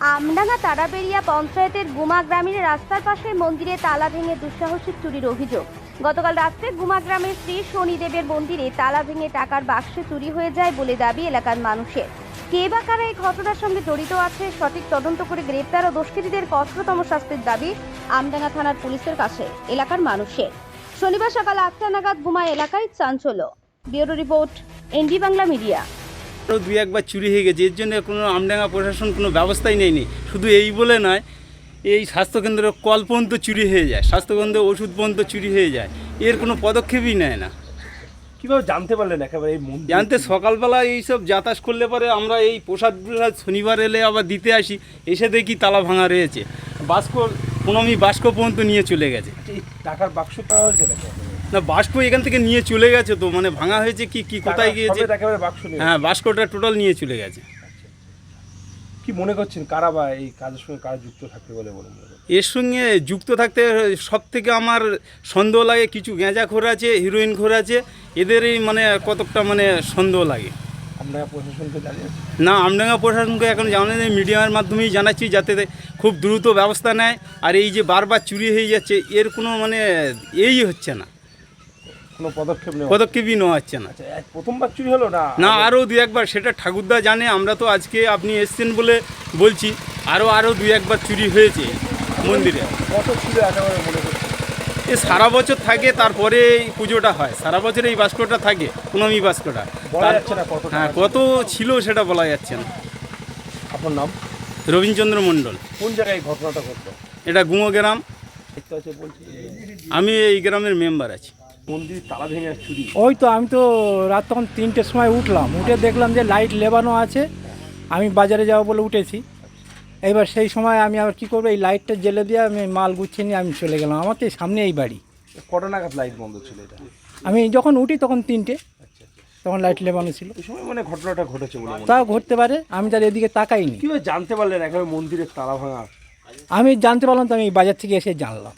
আমডাঙ্গা তারাবেরিয়া পঞ্চায়েতের গুমা গ্রামের রাস্তার পাশে মন্দিরে তালা ভেঙে দুঃসাহসিক চুরির অভিযোগ। গতকাল রাত্রে গুমা গ্রামের শ্রী শনিদেবের মন্দিরে তালা ভেঙে টাকার বাক্সে চুরি হয়ে যায় বলে দাবি এলাকার মানুষের। কে বা কারা এই ঘটনার সঙ্গে জড়িত আছে, সঠিক তদন্ত করে গ্রেপ্তার ও দুষ্কৃতীদের কঠোরতম শাস্তির দাবি আমডাঙ্গা থানার পুলিশের কাছে, এলাকার মানুষের। শনিবার সকাল আটটা নাগাদ গুমা এলাকায় চাঞ্চল্য। Bureau report N D Bangla media. দুই একবার চুরি হয়ে গেছে এর জন্য কোনো আমডাঙ্গা প্রশাসন কোনো ব্যবস্থাই নেয়নি। শুধু এই বলে নয় এই স্বাস্থ্যকেন্দ্রের কল পর্যন্ত চুরি হয়ে যায় স্বাস্থ্যকেন্দ্রের ওষুধ পর্যন্ত চুরি হয়ে যায় এর কোনো পদক্ষেপই নেয় না। কীভাবে জানতে পারলেন একেবারে এই মন্দির? জানতে সকালবেলা এইসব যাতায়াত করলে পরে আমরা এই প্রসাদ প্রসাদ শনিবার এলে আবার দিতে আসি এসে দেখি তালা ভাঙা রয়েছে। বাস্ক প্রণমী বাস্ক পর্যন্ত নিয়ে চলে গেছে। এই টাকার বাক্স পাওয়া হয়েছে না বাস্ক এখান থেকে নিয়ে চলে গেছে তো মানে ভাঙা হয়েছে কি কি কোথায় গিয়েছে? হ্যাঁ বাস্কটা টোটাল নিয়ে চলে গেছে। কি মনে করছেন কারা বা এই কাজের সঙ্গে কারা যুক্ত থাকতে বলে বলে মনে এর সঙ্গে যুক্ত থাকতে সব থেকে আমার সন্দেহ লাগে কিছু গেঁজা খোর আছে হিরোইন খোর আছে এদেরই মানে কতকটা মানে সন্দেহ লাগে। না আমডাঙ্গা প্রশাসনকে এখন জানানো মিডিয়ার মাধ্যমেই জানাচ্ছি যাতে খুব দ্রুত ব্যবস্থা নেয়। আর এই যে বারবার চুরি হয়ে যাচ্ছে এর কোনো মানে এই হচ্ছে না। কোনো পদক্ষেপ নেওয়া পদক্ষেপই নেওয়া হচ্ছে না। আচ্ছা প্রথমবার চুরি হলো না? না আরও দু একবার সেটা ঠাকুরদা জানে আমরা তো আজকে আপনি এসছেন বলে বলছি আরও আরও দু একবার চুরি হয়েছে মন্দিরে। কত ছিল একেবারে মনে এ সারা বছর থাকে তারপরে এই পুজোটা হয়। সারা বছর এই বাস্কটা থাকে পুনমি বাস্কটা। হ্যাঁ কত ছিল সেটা বলা যাচ্ছে না। আপনার নাম? রবীন্দ্রচন্দ্র মণ্ডল। কোন জায়গায় ঘটনাটা ঘটলো? এটা গুঁয়ো গ্রাম। আমি এই গ্রামের মেম্বার আছি। মন্দির তালা ভেঙে চুরি ওই তো আমি তো রাত তখন তিনটের সময় উঠলাম। উঠে দেখলাম যে লাইট লেবানো আছে। আমি বাজারে যাব বলে উঠেছি। এবার সেই সময় আমি আবার কী করব? এই লাইটটা জ্বেলে দিয়ে আমি মাল গুছিয়ে নিয়ে আমি চলে গেলাম। আমার তো এই সামনে এই বাড়ি। কটা নাগাদ লাইট বন্ধ ছিল এটা? আমি যখন উঠি তখন তিনটে। তখন লাইট লেবানো ছিল। সময় মানে ঘটনাটা ঘটেছে বলে তাও ঘটতে পারে। আমি তার এদিকে তাকাইনি। কীভাবে জানতে পারলেন? একেবারে মন্দিরের তালা ভাঙা। আমি জানতে পারলাম তো আমি বাজার থেকে এসে জানলাম।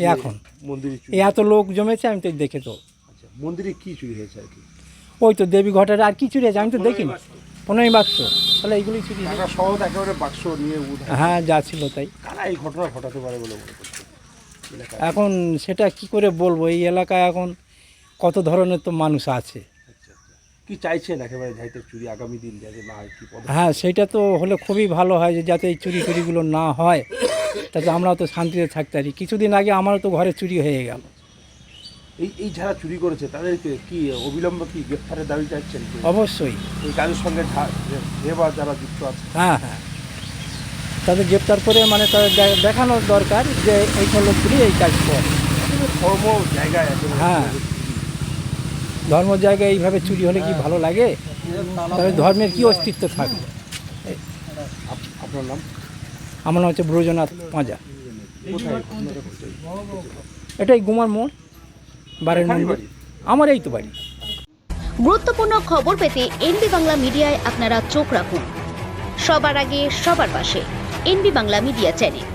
এই এখন। মন্দিরে চুরি এই এত লোক জমেছে আমি তো দেখে তো। আচ্ছা মন্দিরে কি চুরি হয়েছে আর কি? ওই তো দেবী ঘটার আর কি চুরি আছে আমি তো দেখিনি। পনেরোই বাক্স তাহলে এইগুলোই চুরি হয়েছে। টাকা সহ একেবারে বাক্স নিয়ে হ্যাঁ যা ছিল তাই। কারা এই ঘটনা ঘটাতে পারে বলে মনে করছে এলাকায়। এখন সেটা কি করে বলব? এই এলাকায় এখন কত ধরনের তো মানুষ আছে। আচ্ছা আচ্ছা। কি চাইছেন একেবারে যাইতে চুরি আগামী দিন যাতে না হয় কি পদ হ্যাঁ সেটা তো হলে খুবই ভালো হয় যে যাতে এই চুরি টুরিগুলো না হয়। তাতে আমরা তো শান্তিতে থাকতে পারি। কিছুদিন আগে আমারও তো ঘরে চুরি হয়ে গেল। এই এই যারা চুরি করেছে তাদেরকে কি অবিলম্ব কি গ্রেফতারের দাবি চাইছেন? অবশ্যই। এই কাজের সঙ্গে বা যারা যুক্ত আছে। হ্যাঁ হ্যাঁ। তাদের গ্রেপ্তার করে মানে তাদের দেখানোর দরকার যে এই লোকগুলি এই কাজ করে। ধর্ম জায়গায় হ্যাঁ। ধর্ম জায়গায় এইভাবে চুরি হলে কি ভালো লাগে? তবে ধর্মের কি অস্তিত্ব থাকবে? আপনার নাম? আমার নাম হচ্ছে ব্রজনাথ পাঁজা? এটাই গুমার মোড় বারের মন্দির। আমার এই তো বাড়ি। গুরুত্বপূর্ণ খবর পেতে এনবি বাংলা মিডিয়ায় আপনারা চোখ রাখুন। সবার আগে সবার পাশে এনবি বাংলা মিডিয়া চ্যানেল।